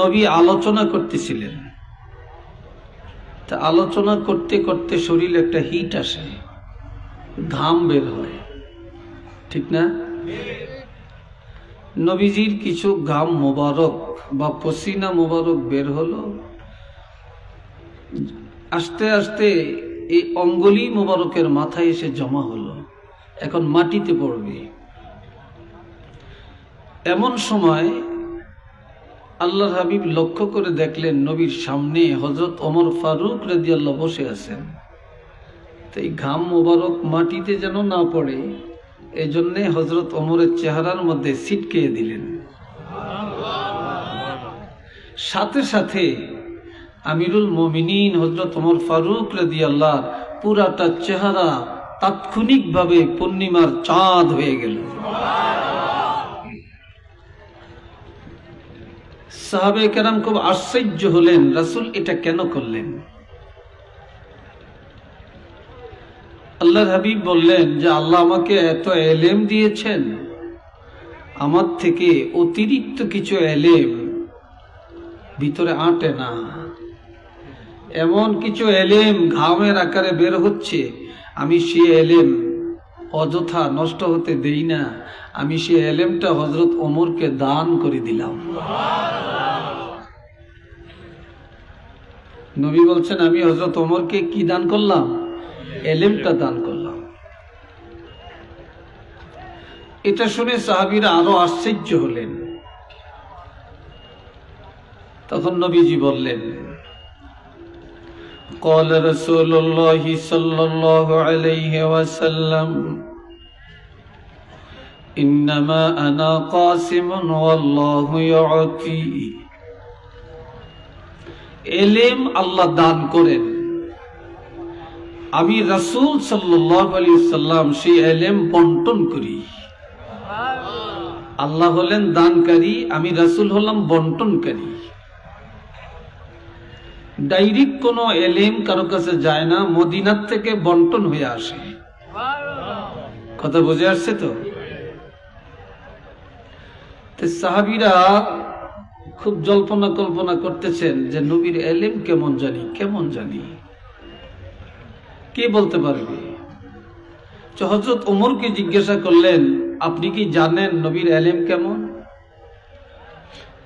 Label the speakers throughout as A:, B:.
A: নবী আলোচনা করতেছিলেন। তা আলোচনা করতে করতে শরীর একটা হিট আসে। ঘাম বের হয়। ঠিক না? নবীজির কিছু ঘাম মোবারক বা পসিনা মোবারক বের হলো। আস্তে আস্তে এই অঙ্গলি মোবারকের মাথায় এসে জমা হলো। এখন মাটিতে পড়বে। এমন সময় আল্লাহর হাবিব লক্ষ্য করে দেখলেন নবীর সামনে হজরত অমর ফারুক রাদিয়াল্লাহ বসে আছেন। তাই ঘাম মোবারক মাটিতে যেন না পড়ে এই জন্যে হজরত অমরের চেহারার মধ্যে ছিটকে দিলেন। সাথে সাথে আমিরুল মমিনিন হজরত অমর ফারুক রাদিয়াল্লাহ পুরাটা চেহারা তাৎক্ষণিকভাবে পূর্ণিমার চাঁদ হয়ে গেল। সাহাবে কেরাম খুব আশ্চর্য হলেন, রাসুল এটা কেন করলেন? আল্লাহর হাবিব বললেন যে, আল্লাহ আমাকে এত এলেম দিয়েছেন, আমার থেকে অতিরিক্ত কিছু এলেম ভিতরে আঁটে না। এমন কিছু এলেম ঘামের আকারে বের হচ্ছে, আমি সে এলেম অযথা নষ্ট হতে দেই না। আমি সে এলেমটা হজরত ওমরকে দান করে দিলাম। নবী বলছেন, আমি হজরত ওমরকে কি দান করলাম? এলেমটা দান করলাম। এটা শুনে সাহাবিরা আরও আশ্চর্য হলেন। তখন নবীজি বললেন قال رسول الله صلى الله عليه وسلم إنما أنا قاسم والله يعطي এলেম আল্লাহ দান করেন আমি রাসূল সাল্লাল্লাহু আলাইহি সাল্লাম সেই এলেম বন্টন করি আল্লাহ হলেন দানকারী আমি রাসূল হলাম বন্টনকারী ডাইরেক্ট কোনো এলেম কারও কাছে যায় না, মদিনার থেকে বন্টন হয়ে আসে। কথা বুঝে আসছে তো? সাহাবিরা খুব জল্পনা কল্পনা করতেছেন যে নবীর এলেম কেমন জানি কেমন জানি। কে বলতে পারবে? হজরত ওমরকে জিজ্ঞাসা করলেন, আপনি কি জানেন নবীর এলেম কেমন?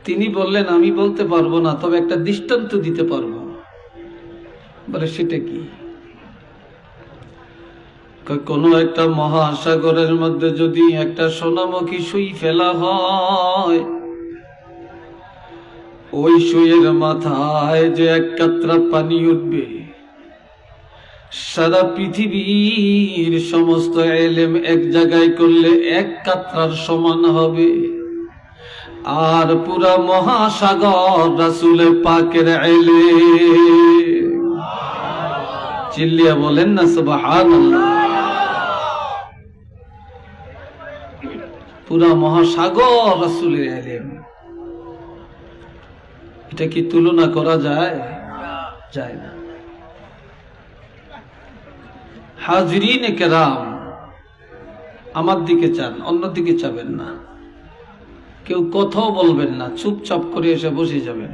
A: তিনি বললেন, আমি বলতে পারব না, তবে একটা দৃষ্টান্ত দিতে পারব। বলে, সেটা কি? কোনো একটা মহাসাগরের মধ্যে যদি একটা সোনামুখী সুই ফেলা হয়, ওই সুইয়ের মাথায় যে এক কাতরা পানি উঠবে, সারা পৃথিবীর সমস্ত এলেম এক জায়গায় করলে এক কাতরার সমান হবে। আর পুরা মহাসাগর রাসুলে পাকের এলে চিল্লিয়া বলেন না, সুবহানাল্লাহ। পুরা মহাসাগর রাসুলের এলেম এটা কি তুলনা করা যায়? যায় না। হাজরিন কেরাম, আমার দিকে চান, অন্য দিকে চাবেন না। কেউ কথাও বলবেন না, চুপচাপ করে এসে বসে যাবেন।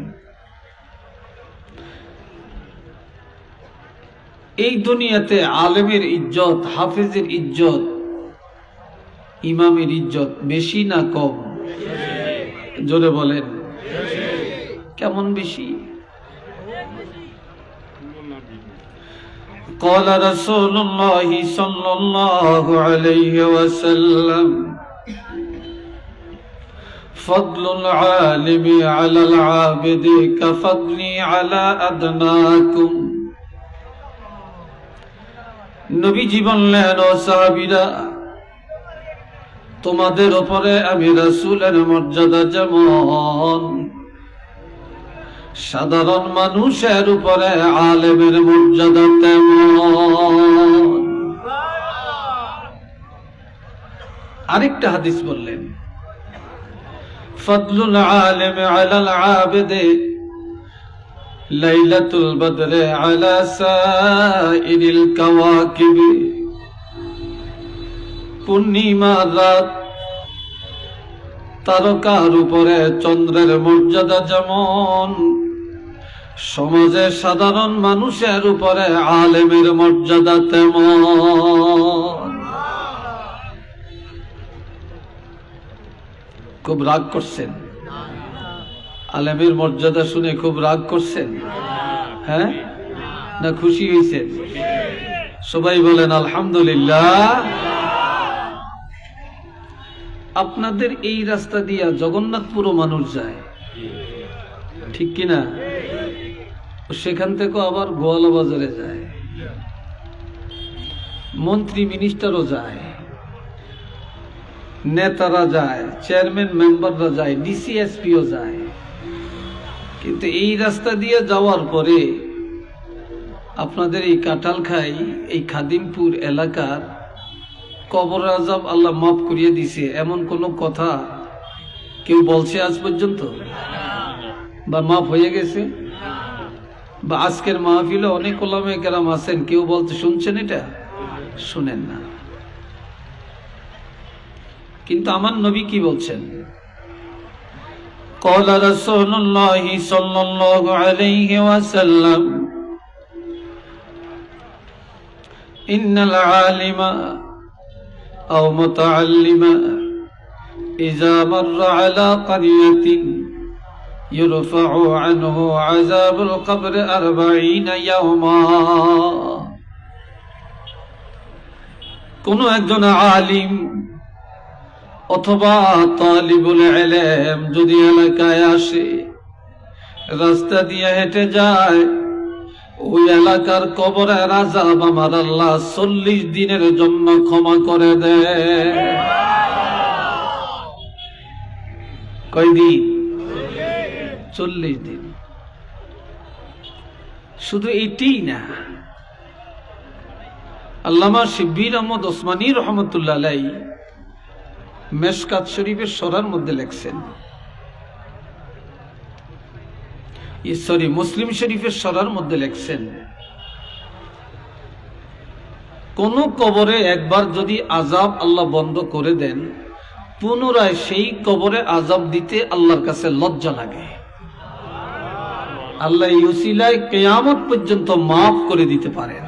A: এই দুনিয়াতে আলেমের ইজ্জত হাফেজের ইজ্জত ইমামের ইজ্জত বেশি না কম জোরে বলেন কেমন বেশি قال رسول الله صلى الله عليه وسلم فضل العالم على العابد كفضلي على أدناكم নবীজি বললেন ও সাহাবিরা। তোমাদের ওপরে আমি রাসূলের মর্যাদা যেমন। সাধারণ মানুষের উপরে আলেমের মর্যাদা তেমন। আরেকটা হাদিস বললেন, ফদলুল আলেম আলাল আবেদে। লাইলাতুল বদরে আলা সাইরিল কাওয়াকিব পূর্ণিমা রাত তারকার উপরে চন্দ্রের মর্যাদা যেমন সমাজে সাধারণ মানুষের উপরে আলেমের মর্যাদা তেমন। খুব রাগ করছেন। আলেমের মর্যাদা শুনে খুব রাগ করছেন? হ্যাঁ? না খুশি হয়েছেন? সবাই বলেন, আলহামদুলিল্লাহ। আপনাদের এই রাস্তা দিয়া জগন্নাথপুরও মানুষ যায়। ঠিক কিনা? সেখান থেকে আবার গোয়ালা বাজারে যায়। মন্ত্রী মিনিস্টারও যায়। নেতারা যায়, চেয়ারম্যান মেম্বাররা যায় ডিসিএসপিও যায়। কিন্তু এই রাস্তা দিয়ে যাওয়ার পরে আপনাদের এই কাঁঠালখাই এই খাদিমপুর এলাকার কবর আজাব আল্লাহ মাফ করিয়ে দিছে। এমন কোন কথা কেউ বলছে আজ পর্যন্ত? বা মাফ হয়ে গেছে? বা আজকের মাহফিলে অনেক ওলামে কেরাম আছেন, কেউ বলতে শুনছেন এটা? শুনেন না। কিন্তু আমার নবী কি বলছেন? قال رسول الله صلى الله عليه وسلم إن العالم أو متعلم إذا مر على قرية يرفع عنه عذاب القبر أربعين يوما কোনো একজন আলিম অথবা তালিবুল এলেম যদি এলাকায় আসে, রাস্তা দিয়ে হেঁটে যায়, ওই এলাকার কবরে রাজাব আমার আল্লাহ চল্লিশ দিনের জন্য ক্ষমা করে দেয় কয়দিন চল্লিশ দিন। শুধু এটি না, আল্লামা শিব্বির আহমদ ওসমানী রহমতুল্লাহ মেশকাত শরীফের সরার মধ্যে লেখছেন। সরি, মুসলিম শরীফের সরার মধ্যে লেখছেন, কোন কবরে একবার যদি আজাব আল্লাহ বন্ধ করে দেন, পুনরায় সেই কবরে আজাব দিতে আল্লাহর কাছে লজ্জা লাগে। আল্লাহ ইউসিলায় কেয়ামত পর্যন্ত মাফ করে দিতে পারেন।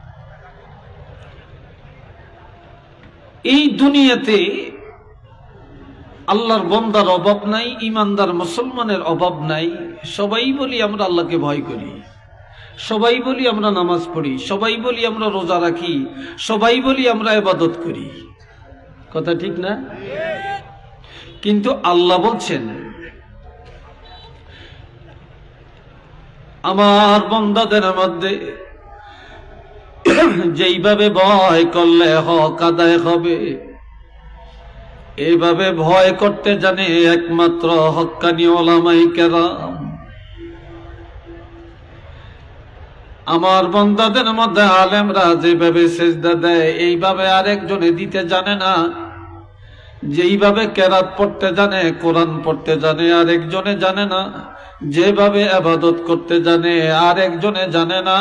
A: এই দুনিয়াতে আল্লাহর বন্দার অভাব নাই ইমানদার মুসলমানের অভাব নাই। সবাই বলি আমরা আল্লাহকে ভয় করি। সবাই বলি আমরা নামাজ পড়ি। সবাই বলি আমরা রোজা রাখি। সবাই বলি আমরা এবাদত করি। কথা ঠিক না? কিন্তু আল্লাহ বলছেন, আমার বন্দাদের মধ্যে যেইভাবে ভয় করলে হক আদায় হবে এইভাবে ভয় করতে জানে একমাত্র হকানি ওলামাই কেরাম। আমার বন্দাদের মধ্যে আলেমরা যেভাবে সেজদা দেয়, এইভাবে আরেকজনে দিতে জানে না। যেইভাবে কেরাত পড়তে জানে, কোরআন পড়তে জানে, আরেকজনে জানে না। যেভাবে আবাদত করতে জানে, আরেকজনে জানে না।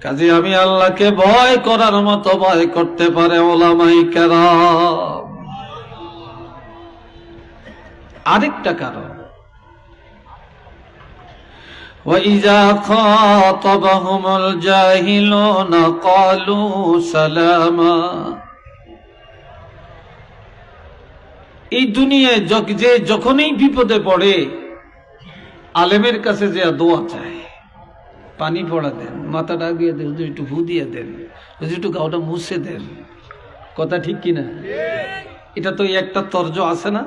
A: কাজে আমি আল্লাহকে ভয় করার মতো ভয় করতে পারে ওলামাই কেরাম আরেকটা কারণ وإذا خاطبهم الجاهلون قالوا سلاما এই দুনিয়ায় যখ- যে যখনই বিপদে পড়ে আলেমের কাছে যে দোয়া চায় পানি পড়া দেন, মাথা ডাকিয়ে দেন হুজুর একটু ভু দিয়ে দেন হুজুর একটু গাওটা মুছে দেন, কথা ঠিক কিনা? এটা তো একটা তর্জ আছে না?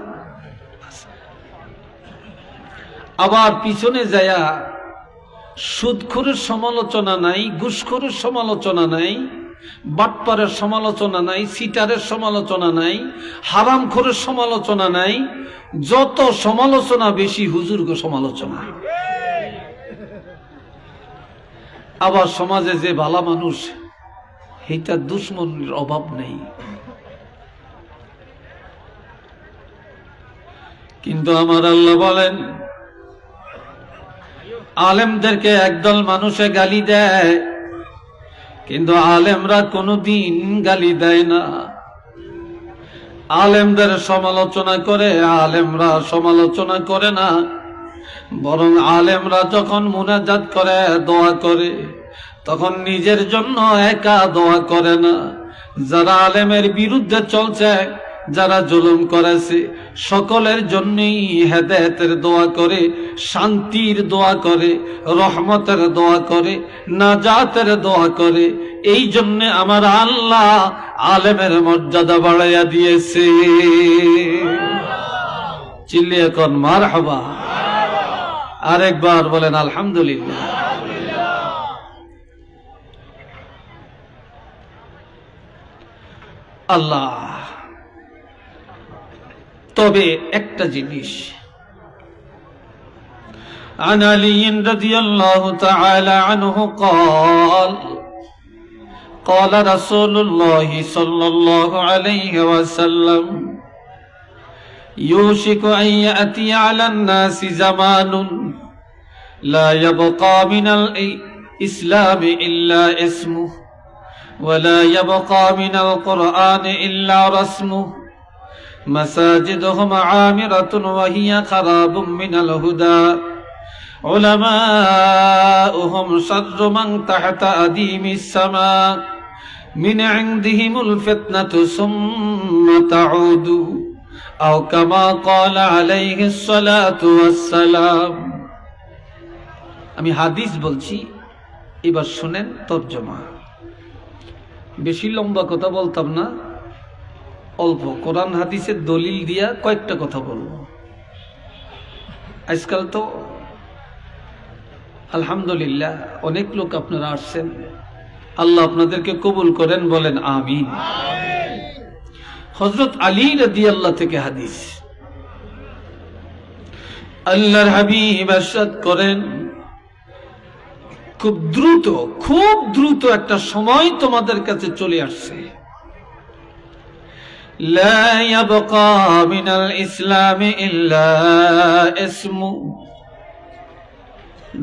A: আবার পিছনে যায়া সুদখোরের সমালোচনা নাই, ঘুষখোরের সমালোচনা নাই, বাটপারের সমালোচনা নাই, সিটারের সমালোচনা নাই, হারামখোরের সমালোচনা নাই, যত সমালোচনা বেশি হুজুর্গ সমালোচনা। আবার সমাজে যে ভালা মানুষ এইটা দুশ্মনের অভাব নেই। কিন্তু আমার আল্লাহ বলেন, আলেমদেরকে একদল মানুষে গালি দেয়, কিন্তু আলেমরা কোনোদিন গালি দেয় না। আলেমদের সমালোচনা করে, আলেমরা সমালোচনা করে না। বরং আলেমরা যখন মুনাজাত করে, দোয়া করে, তখন নিজের জন্য একা দোয়া করে না। যারা আলেমের বিরুদ্ধে চলছে, যারা জুলুম করেছে, সকলের জন্যই হেদায়তের দোয়া করে, শান্তির দোয়া করে, রহমতের দোয়া করে, নাজাতের দোয়া করে। এই জন্যে আমার আল্লাহ আলেমের মর্যাদা বাড়াইয়া দিয়েছে। চিল্লি এখন মার হবা আরেকবার বলেন আলহামদুলিল্লাহ আল্লাহ তবে একটা জিনিস عن علي رضي الله تعالى عنه قال قال رسول الله صلى الله عليه وسلم يوشك أن يأتي على الناس زمان لا يبقى من الإسلام إلا اسمه ولا يبقى من القرآن إلا رسمه مساجدهم عامرة وهي خراب من الهدى علماؤهم شر من تحت أديم السماء من عندهم الفتنة ثم تعود أو كما قال عليه الصلاة والسلام আমি হাদিস বলছি এবার শুনেন তর্জমা বেশি লম্বা কথা বলতাম না অল্প কোরআন হাদিসের দলিল দিয়া কয়েকটা কথা বলবো আজকাল তো আলহামদুলিল্লাহ অনেক লোক আপনারা আসছেন আল্লাহ আপনাদেরকে কবুল করেন বলেন আমিন হজরত আলী রদি আল্লাহ থেকে হাদিস আল্লাহর হাবিব আসাদ করেন খুব দ্রুত খুব দ্রুত একটা সময় তোমাদের কাছে চলে আসছে لا يبقى من الإسلام إلا اسمه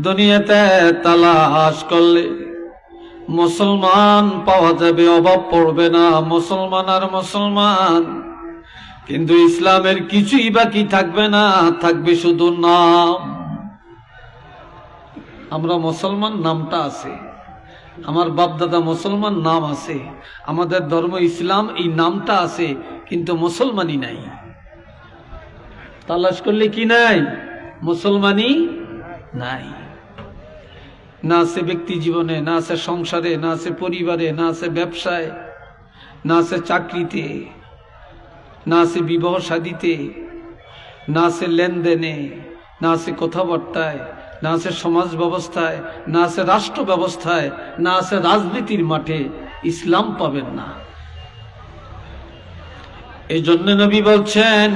A: দুনিয়াতে তালাশ করলে মুসলমান পাওয়া যাবে, অভাব পড়বে না, মুসলমান আর মুসলমান। কিন্তু ইসলামের কিছুই বাকি থাকবে না, থাকবে শুধু নাম। আমরা মুসলমান নামটা আছে। আমার বাপদাদা মুসলমান নাম আছে। আমাদের ধর্ম ইসলাম, এই নামটা আছে, কিন্তু মুসলমানই নাই। তালাশ করলে কি নাই? মুসলমানই নাই। না আছে ব্যক্তি জীবনে না আছে সংসারে না আছে পরিবারে না আছে ব্যবসায় না আছে চাকরিতে না আছে বিবাহ সাদিতে না আছে লেনদেনে না আছে কথাবার্তায় না আছে সমাজ ব্যবস্থায় না আছে রাষ্ট্র ব্যবস্থায় না আছে রাজনীতির মাঠে ইসলাম পাবেন না এই জন্য নবী বলছেন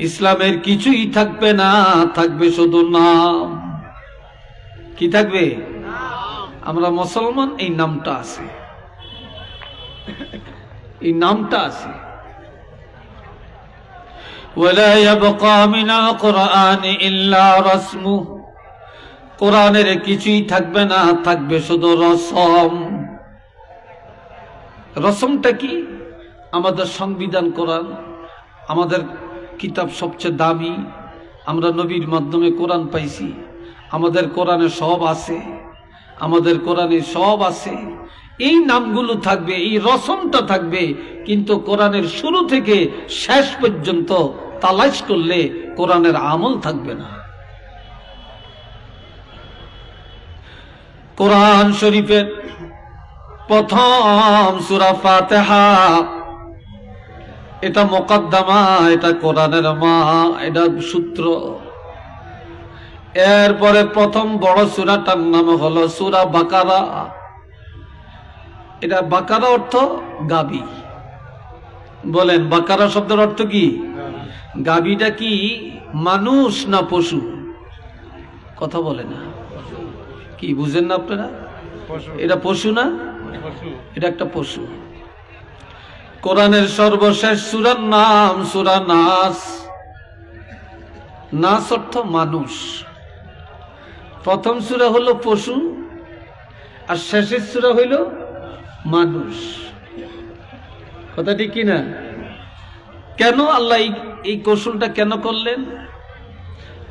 A: ইসলামের কিছুই থাকবে না থাকবে শুধু নাম কি থাকবে আমরা মুসলমান এই নামটা আছে এই নামটা আছে ولا يبقى من القرآن إلا رسمه কোরআনের কিছুই থাকবে না থাকবে শুধু রসম রসমটা কি? আমাদের সংবিধান, কোরআন। আমাদের কিতাব সবচেয়ে দামি। আমরা নবীর মাধ্যমে কোরআন পাইছি। আমাদের কোরআনে সব আছে। আমাদের কোরআনে সব আছে। এই নামগুলো থাকবে, এই রসমটা থাকবে, কিন্তু কোরআনের শুরু থেকে শেষ পর্যন্ত তালাশ করলে কোরআনের আমল থাকবে না। কোরআন শরীফের প্রথম সুরা ফাতেহা। এটা মোকদ্দমা এটা কোরআনের মা এটা সূত্র। এরপরে প্রথম বড় সুরাটার নাম হলো সুরা বাকারা। এটা বাকারা অর্থ গাবি। বলেন বাকারা শব্দের অর্থ কি? গাবিটা কি মানুষ না পশু? কথা বলে না। কি বুঝেন না আপনারা? এটা পশু না? এটা একটা পশু। কোরআনের সর্বশেষ সুরার নাম সুরা নাস। নাস অর্থ মানুষ। প্রথম সুরা হলো পশু, আর শেষের সুরা হইল মানুষ। কথাটি কিনা? কেন আল্লাহ এই কৌশলটা কেন করলেন?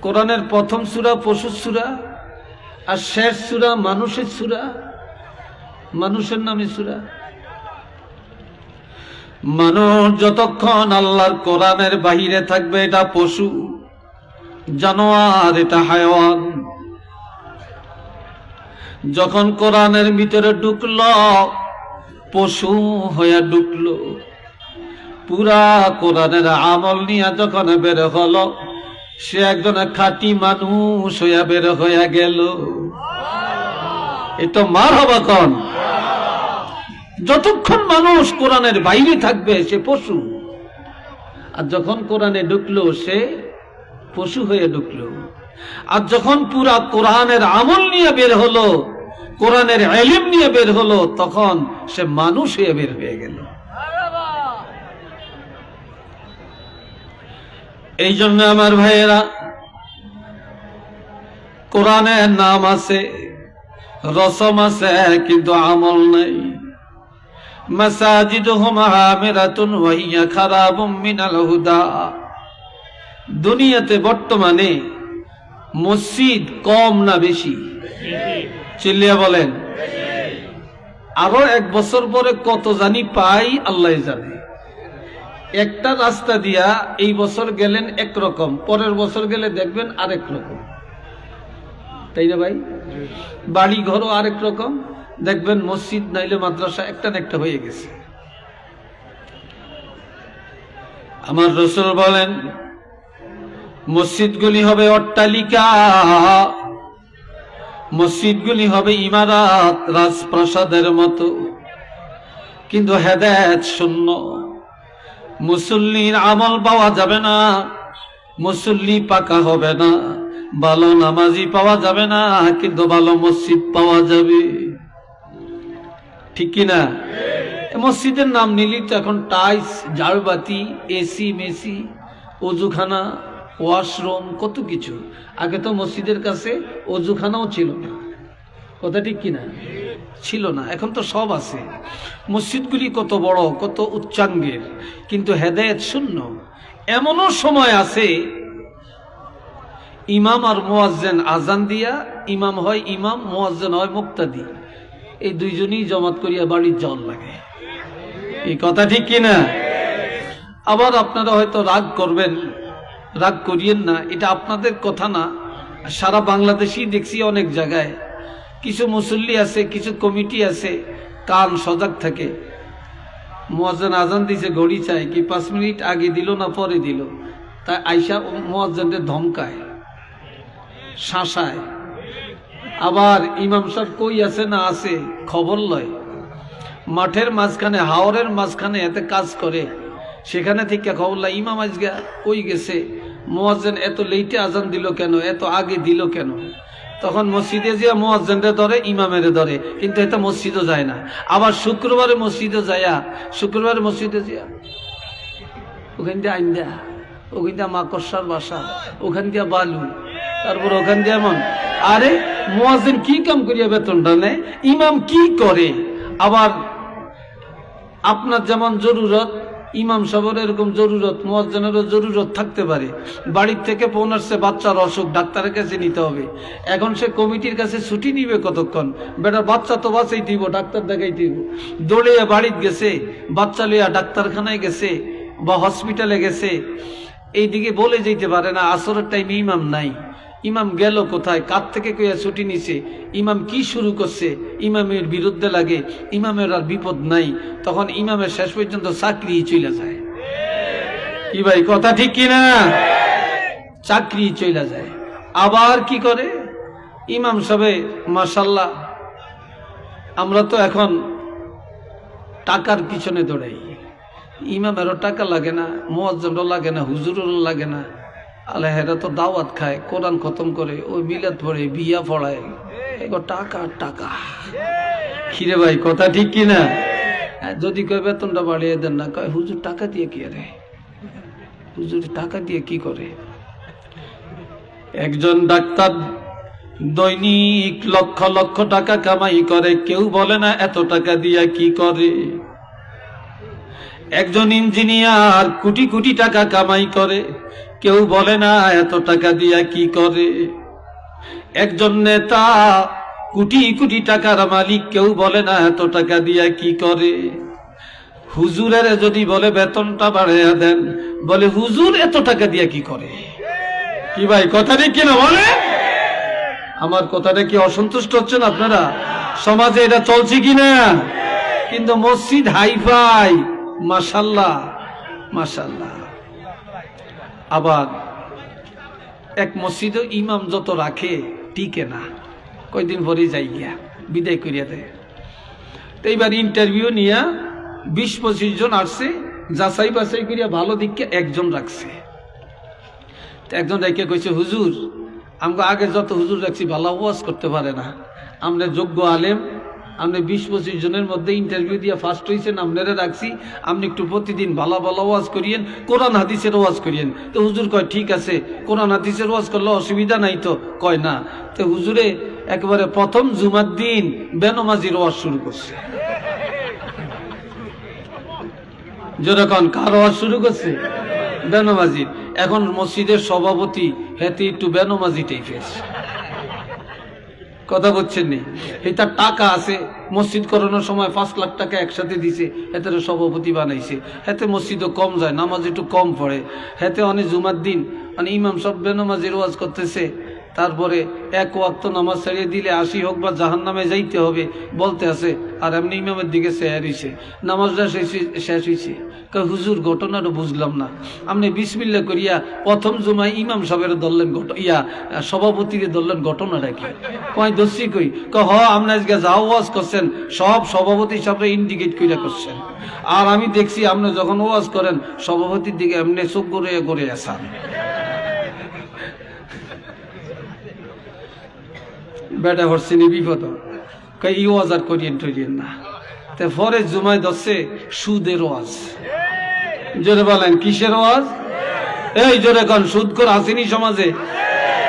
A: কোরআনের প্রথম সুরা পশুর সুরা, আর শেষ সুরা মানুষের সুরা। মানুষের নামে সুরা। মানুষ যতক্ষণ আল্লাহর কোরআনের বাহিরে থাকবে, এটা পশু, জানোয়ার, এটা হায়ওয়ান। যখন কোরআনের ভিতরে ঢুকল, পশু হয়ে ঢুকলো। পুরা কোরআনের আমল নিয়ে যখন বের হলো, সে একজন খাঁটি মানুষ হইয়া বের হইয়া গেল। এ তো মার হবা কন যতক্ষণ মানুষ কোরআনের বাইরে থাকবে, সে পশু। আর যখন কোরআনে ঢুকলো, সে পশু হয়ে ঢুকলো। আর যখন পুরা কোরআনের আমল নিয়ে বের হলো, কোরআনের এলিম নিয়ে বের হলো, তখন সে মানুষ হয়ে বের হয়ে গেল। এই জন্য আমার ভাইয়েরা, কোরআনের নাম আছে রসম আছে, কিন্তু আমল নাই। মাসাজিদুহুম আমিরাতুন ওয়া হিয়া খারাবুম মিনাল হুদা। দুনিয়াতে বর্তমানে মসজিদ কম না বেশি? চিল্লিয়া বলেন। আরও এক বছর পরে কত জানি পাই, আল্লাহ জানে। একটা রাস্তা দিয়া এই বছর গেলেন একরকম, পরের বছর গেলে দেখবেন আরেক রকম। তাই না ভাই? বাড়ি ঘরও আরেক রকম। দেখবেন মসজিদ নাইলে মাদ্রাসা একটা একটা হয়ে গেছে। আমার রসুল বলেন, মসজিদগুলি হবে অট্টালিকা, মসজিদগুলি হবে ইমারাত, রাজপ্রাসাদের মতো। কিন্তু হেদায়ত শূন্য। মুসল্লির আমল পাওয়া যাবে না, মুসল্লি পাকা হবে না। ভালো নামাজি পাওয়া যাবে না, কিন্তু ভালো মসজিদ পাওয়া যাবে। ঠিক কিনা? মসজিদের নাম নিলি তো এখন টাইস ঝাড়বাতি, এসি, মেসি, অজুখানা, ওয়াশরুম, কত কিছু। আগে তো মসজিদের কাছে অজুখানাও ছিল না। কথা ঠিক কিনা? ছিল না, এখন তো সব আছে। মসজিদগুলি কত বড়, কত উচ্চাঙ্গের, কিন্তু হেদায়েত শূন্য। এমনও সময় আছে ইমাম আর মোয়াজ্জেন আজান দিয়া, ইমাম হয় ইমাম, মোয়াজ্জেন হয় মুক্তাদি। এই দুইজনই জমাত করিয়া বাড়ির জল লাগে এই কথা ঠিক কিনা আবার আপনারা হয়তো রাগ করবেন, রাগ করিয়েন না, এটা আপনাদের কথা না। সারা বাংলাদেশেই দেখছি অনেক জায়গায় কিছু মুসল্লি আছে, কিছু কমিটি আছে, কান সজাগ থাকে। মোয়াজ্জান আজান দিছে, ঘড়ি চায়, কি পাঁচ মিনিট আগে দিল না পরে দিল? তাই আইসা মোয়াজ্জানদের ধমকায়। শাসায়। আবার ইমাম সাহেব কই আছে না আছে খবর লয়। মাঠের মাঝখানে, হাওরের মাঝখানে এতে কাজ করে। সেখানে থেকে খবর লয়, ইমাম আজকে কই গেছে? মোয়াজ্জেন এত লেটে আজান দিল কেন? এত আগে দিল কেন? তখন মসজিদে যে মোয়াজ্জেনরে ধরে, ইমামেরে ধরে। কিন্তু এটা মসজিদও যায় না। আবার শুক্রবারে মসজিদে যায়া, শুক্রবারে মসজিদে যা ওখান দিয়ে আইন দেয়া, ওখান দিয়ে মাকড়সার বাসা, ওখান দিয়ে বালু তারপর ওখান দিয়ে এমন, আরে মোয়াজিন কি কাম করিয়া বেতনটা নেয় ইমাম কি করে? আবার আপনার যেমন জরুরত, ইমাম সাহেবের এরকম জরুরত, মোয়াজ্জনেরও জরুরত থাকতে পারে। বাড়ির থেকে ফোন আসছে বাচ্চার অসুখ, ডাক্তারের কাছে নিতে হবে। এখন সে কমিটির কাছে ছুটি নিবে কতক্ষণ? বেটা, বাচ্চা তো বাঁচাই দিব, ডাক্তার দেখাই দিব। দৌড়ে বাড়িতে গেছে, বাচ্চা লইয়া ডাক্তারখানায় গেছে বা হসপিটালে গেছে। এইদিকে বলে যেতে পারে না, আসরের টাইমে ইমাম নাই। ইমাম গেল কোথায়? কার থেকে কইয়া ছুটি নিছে? ইমাম কি শুরু করছে? ইমামের বিরুদ্ধে লাগে, ইমামের আর বিপদ নাই। তখন ইমামের শেষ পর্যন্ত চাকরি চলে যায়। কি ভাই, কথা ঠিক কিনা? চাকরি চলে যায়। আবার কি করে? ইমাম সাহেব মাসাল্লাহ আমরা তো এখন টাকার পিছনে দৌড়াই। ইমামেরও টাকা লাগে না মোয়াজ্জেরও লাগে না, হুজুরেরও লাগে না। আল্লাহেরা তো দাওয়াত খায় কোরআন খতম করে ওই মিলাদ পড়ে বিয়া পড়ায়। টাকা টাকা। খিরে ভাই কথা ঠিক কি না? হ্যাঁ, যদি কয় বেতনটা বাড়িয়ে দেন না কয় হুজুর টাকা দিয়ে কি আরে? হুজুর টাকা দিয়ে কি করে? একজন ডাক্তার দৈনিক লক্ষ লক্ষ টাকা কামাই করে কেউ বলে না এত টাকা দিয়া কি করে? একজন ইঞ্জিনিয়ার কোটি কোটি টাকা কামাই করে কেউ বলে না, এত টাকা দিয়া কি করে? একজন নেতা, কোটি কোটি টাকার মালিক, কেউ বলে না, এত টাকা দিয়া কি করে? হুজুরের যদি বলে, বেতনটা বাড়াইয়া দেন। বলে, হুজুর, এত টাকা দিয়া কি করে? কি ভাই কথাটা কি না বলে? আমার কথাটা কি অসন্তুষ্ট হচ্ছেন আপনারা? সমাজে এটা চলছে কি না কিন্তু মসজিদ হাইফাই মাসাল্লাহ মাসাল্লাহ আবার এক মসজিদে ইমাম যত রাখে, টিকে না। কয়দিন পরে যাই গিয়া, বিদায় করিয়া দেয়। তো এইবার ইন্টারভিউ নিয়া বিশ পঁচিশ জন আসছে, যাচাই বাছাই করিয়া ভালো দিককে একজন রাখছে। একজন রেখে কইছে, হুজুর আমাকে আগে যত হুজুর রাখছি, ভালো ওয়াজ করতে পারে না। আমরা যোগ্য আলেম আপনি বিশ পঁচিশ জনের মধ্যে ইন্টারভিউ দিয়ে ফার্স্ট হয়েছেন আপনারা রাখছি। আপনি একটু প্রতিদিন ভালো ভালো ওয়াজ করিয়েন, কোরআন, হাদিসের ওয়াজ করিয়েন। তো হুজুর কয়, ঠিক আছে, কোরআন, হাদিসের ওয়াজ করলে অসুবিধা নাই তো? কয়, না। তো হুজুরে একবারে প্রথম জুমার দিন বেনমাজির ওয়াজ শুরু করছে। যেরকম কার ওয়াজ শুরু করছে? বেনমাজির। এখন মসজিদের সভাপতি হেতে একটু বেনমাজি টাইপের। কথা বলছেন নি। তার টাকা আছে, মসজিদ করানোর সময় পাঁচ লাখ টাকা একসাথে দিছে এতে সভাপতি বানাইছে। হেতে মসজিদও কম যায়, নামাজ একটু কম পড়ে। হেতে অনেক জুমার দিন মানে ইমাম সব বেনমাজের ওয়াজ করতেছে। তারপরে এক ওয়াক্ত নামাজ ছাড়িয়ে দিলে আসি হোক বা জাহান নামে যাইতে হবে, বলতে আছে, আর এমনি ইমামের দিকে শেয়ার হয়েছে নামাজটা শেষ হয়েছে হুজুর, ঘটনাটা বুঝলাম না। আপনি বিসমিল্লা করিয়া প্রথম জুমায় ইমাম সাহেবের ধরলেন ইয়া সভাপতিকে ধরলেন ঘটনাটা কি? কয়, দস্যি কই? ক হ, আপনি আজকে যা ওয়াজ করছেন, সব সভাপতি সাহেবরা ইন্ডিকেট করিয়া করছেন। আর আমি দেখছি আপনি যখন ওয়াজ করেন, সভাপতির দিকে এমনি চোখ করে করে আসান বেটা হরসিনি বিপদ। কই ই ওয়াজ আর করিয়েন টরিয়েন না। তে পরে জুমায় দশে সুদের ওয়াজ। জোরে বলেন, কিসের ওয়াজ? এই জোরে কন, সুদ কর আসেনি সমাজে।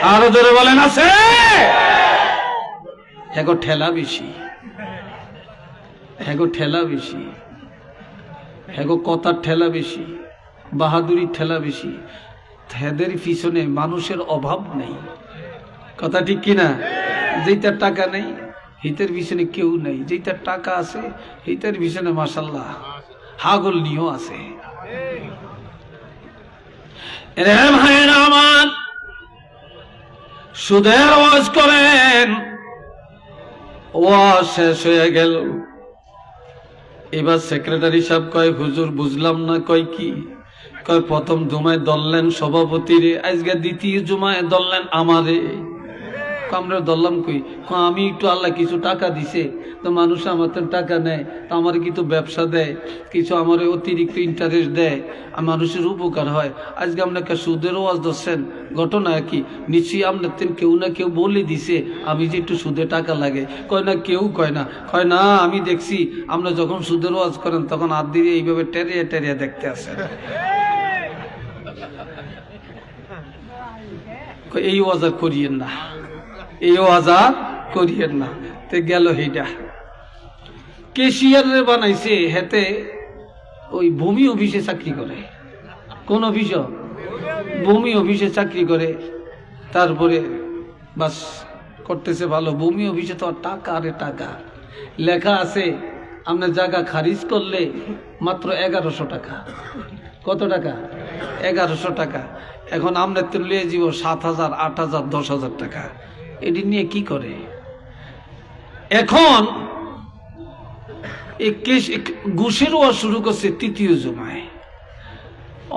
A: আরও জোরে বলেন, আছে? এগো ঠেলা বেশি। এগো ঠেলা বেশি। এগো কথার ঠেলা বেশি। বাহাদুরির ঠেলা বেশি। হেদের পিছনে মানুষের অভাব নেই। কথা ঠিক কিনা? যেটার টাকা নেই, হিতের পিছনে কেউ নেই। যেটার টাকা আছে, হিতের পিছনে মাসাল্লাহ হাগল নিয়েও আছে। রে ভাইয়েরা আমার, সুদের ওয়াজ করেন ওয়াজ শেষ হয়ে গেল। এবার সেক্রেটারি সাহেব কয়, হুজুর, বুঝলাম না, কয় কি? কয়, প্রথম জুমায় দললেন সভাপতিরে, আজকে দ্বিতীয় জুমায় দললেন আমারে। আমরা দললাম কই? আমি একটু আল্লাহ কিছু টাকা দিছে। তো মানুষ আমার তো টাকা নেয়। তো আমার কিছু ব্যবসা দেয়, কিছু আমার অতিরিক্ত ইন্টারেস্ট দেয়। আর মানুষের উপকার হয়। আজকে আপনাকে সুদের ওয়াজ ধরছেন, ঘটনা কি? নিশ্চয়ই আপনার কেউ না কেউ বলে দিছে, আমি যে একটু সুদে টাকা লাগে। কয় না, কেউ কয় না। কয়, না, আমি দেখছি আপনি যখন সুদের ওয়াজ করেন, তখন হাত দিয়ে এইভাবে টেরিয়া টেরিয়া দেখতে আসেন। এই ওয়াজ আর করিয়েন না। এই ওয়াজ করিয়েন না। তে গেল সেইটা কেশিয়ারে বানাইছে? হেতে ওই ভূমি অফিসে চাকরি করে। কোন অফিস? ভূমি অফিসে চাকরি করে। তারপরে বাস করতেছে ভালো। ভূমি অফিসে তো টাকা আরে টাকা। লেখা আছে আপনার জায়গা খারিজ করলে মাত্র এগারোশো টাকা। কত টাকা? এগারোশো টাকা। এখন আমরা তো লিয়ে যাব সাত হাজার, আট হাজার, দশ হাজার টাকা। এটি নিয়ে কি করে? এখন ঘুষের ওয়া শুরু করছে তৃতীয় জমায়।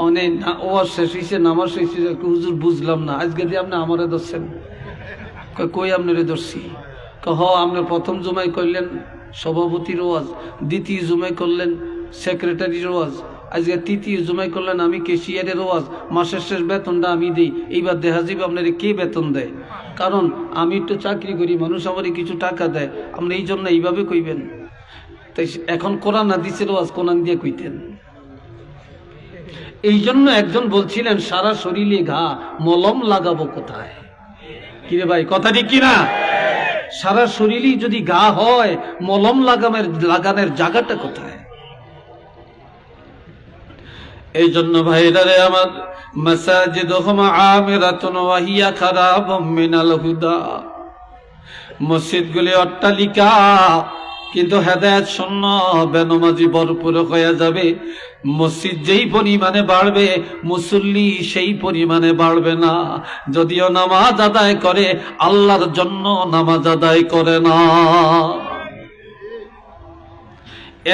A: অনেক ওয়াজ শেষ হয়েছে নামাজ শেষ হয়েছে হুজুর বুঝলাম না আজকে দিয়ে আপনি আমারে ধরছেন? কই, আপনারে ধরছি? হ আপনি প্রথম জমাই করলেন সভাপতির ওয়াজ দ্বিতীয় জমাই করলেন সেক্রেটারির ওয়াজ আজকে তৃতীয় জুমাই করলেন আমি কেশিয়ারের ওয়াজ মাসের শেষ বেতনটা আমি দিই। এইবার দেখা যাবে আপনার কে বেতন দেয়। কারণ আমি একটু চাকরি করি, মানুষ আমার কিছু টাকা দেয়। আপনি এই জন্য এইভাবে কইবেন। তাই এখন কোরআন, হাদিসের ওয়াজ কোরআন দিয়ে কইতেন। এই জন্য একজন বলছিলেন, সারা শরীরে ঘা, মলম লাগাবো কোথায়? কিরে ভাই, কথা ঠিক কিনা? সারা শরীরই যদি গা হয়, মলম লাগামের লাগানোর জায়গাটা কোথায়? এই জন্য ভাইরারে আমার মাসাজিদ আমিরাতুন ওয়াহিয়া খারাপ মিনাল হুদা। মসজিদগুলি অট্টালিকা, কিন্তু হেদায়ত শূন্য, বেনমাজি ভরপুর হয়ে যাবে। মসজিদ যেই পরিমাণে বাড়বে, মুসল্লি সেই পরিমাণে বাড়বে না। যদিও নামাজ আদায় করে, আল্লাহর জন্য নামাজ আদায় করে না।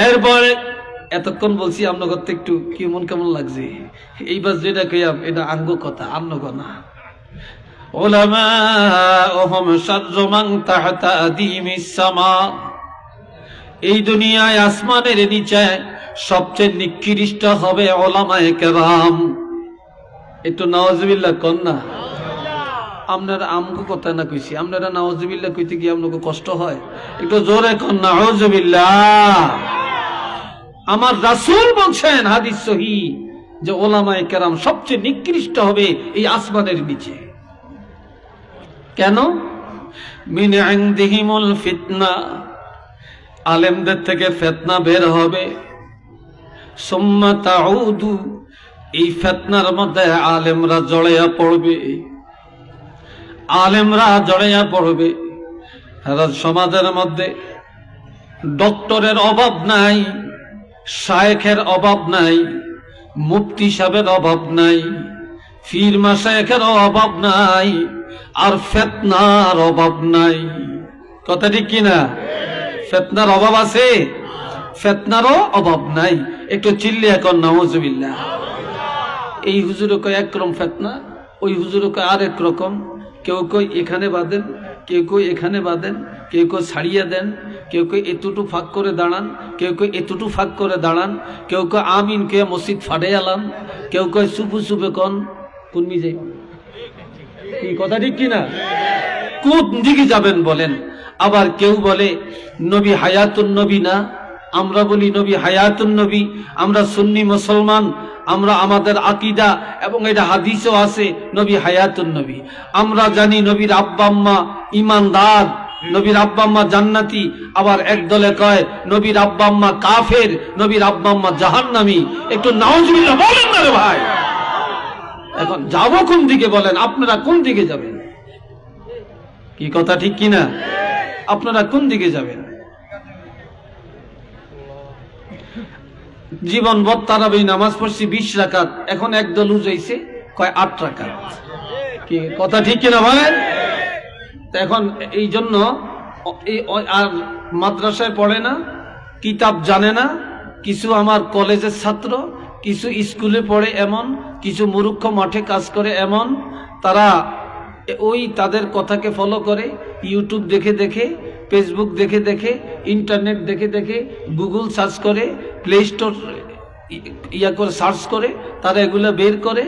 A: এরপরে এতক্ষণ বলছি আপনার করতে একটু কেমন কেমন লাগছে? এইবার যেটা কইয়াম, এটা আঙ্গ কথা আন্ন না। ওলামাহুম শাররু মান তাহতা আদিমিস এই দুনিয়ায় আসমানের নিচে সবচেয়ে নিকৃষ্ট হবে ওলামায়ে কেরাম। একটু নওয়াজবিল্লাহ কন না। আপনারা আমগো কথা না কইছি, আপনারা নওয়াজবিল্লাহ কইতে গিয়ে আপনাকে কষ্ট হয়? একটু জোরে কন না নওয়াজবিল্লাহ আমার রাসুল বলছেন, হাদিস সহি, যে ওলামায়ে কেরাম সবচেয়ে নিকৃষ্ট হবে এই আসমানের নিচে। কেন? মিন ইনদিহিমুল ফিতনা, আলেমদের থেকে ফেতনা বের হবে। সুম্মা এই ফেতনার মধ্যে আলেমরা জড়াইয়া পড়বে। আলেমরা জড়াইয়া পড়বে। সমাজের মধ্যে ডক্টরের অভাব নাই। শায়েখের অভাব নাই, মুফতি সাহেবের অভাব নাই ফির মাসায়েখের অভাব নাই, আর ফেতনার অভাব নাই। কথা ঠিক কিনা ফেতনার অভাব আছে, ফেতনারও অভাব নাই। একটু চিল্লি এখন নামজবিল্লা এই হুজুরে কয় একরকম ফেতনা, ওই হুজুরে কয় আর এক রকম। কেউ কই এখানে বাঁধেন, কেউ কই এখানে বাঁধেন কেউ কেউ ছাড়িয়ে দেন, কেউ কেউ এতটু ফাঁক করে দাঁড়ান, কেউ কেউ এতটু ফাঁক করে দাঁড়ান, কেউ কেউ আমিন কে মসজিদ ফাটে আলাম কেউ কয় সুপু সুপে কন, কোন মিজে এই কথা ঠিক কিনা? কোন দিকে যাবেন বলেন? আবার কেউ বলে, নবী হায়াতুন নবী না? আমরা বলি নবী হায়াতুন নবী, আমরা সুন্নি মুসলমান, আমরা আমাদের আকিদা এবং এটা হাদিসও আছে, নবী হায়াতুন নবী। আমরা জানি নবীর আব্বাম্মা ইমানদার। নবীর আব্বাম্মা জান্নাতি। আবার এক দলে কয়, নবীর আব্বাম্মা কাফের, নবীর আব্বাম্মা জাহান্নামী। একটু নাউজুবিল্লাহ বলেন না রে ভাই। এখন যাব কোন দিকে বলেন? আপনারা কোন দিকে যাবেন? কি কথা ঠিক কিনা? আপনারা কোন দিকে যাবেন? জীবন ভর তারাবি, নামাজ পড়ছি বিশ রাকাত। এখন একদল উজাইছে, কয় আট রাকাত। কি কথা ঠিক কিনা বলেন? তো এখন এই জন্য আর মাদ্রাসায় পড়ে না, কিতাব জানে না, কিছু আমার কলেজের ছাত্র, কিছু স্কুলে পড়ে এমন, কিছু মুরুক্ষ মাঠে কাজ করে এমন, তারা ওই তাদের কথাকে ফলো করে ইউটিউব দেখে দেখে ফেসবুক দেখে দেখে ইন্টারনেট দেখে দেখে গুগল সার্চ করে প্লে স্টোর ইয়া করে সার্চ করে, তারা এগুলো বের করে,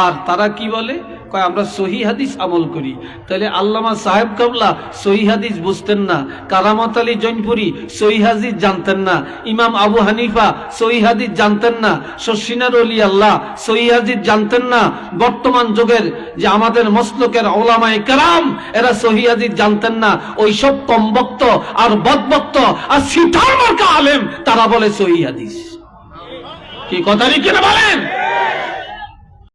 A: আর তারা কি বলে? কয়, আমরা সহি হাদিস আমল করি। তাহলে আল্লামা সাহেব কাবলা সহি হাদিস বুঝতেন না, কারামত আলী জৈনপুরি সহি হাদিস জানতেন না, ইমাম আবু হানিফা সহি হাদিস জানতেন না, শশিনার অলি আল্লাহ সহি হাদিস জানতেন না। বর্তমান যুগের যে আমাদের মস্তকের ওলামায়ে কারাম, এরা সহি হাদিস জানতেন না। ওই সব কমবক্ত আর বদবক্ত আর সিঠার মার্কা আলেম, তারা বলে সহি হাদিস। কি কথা কি কিনা বলেন?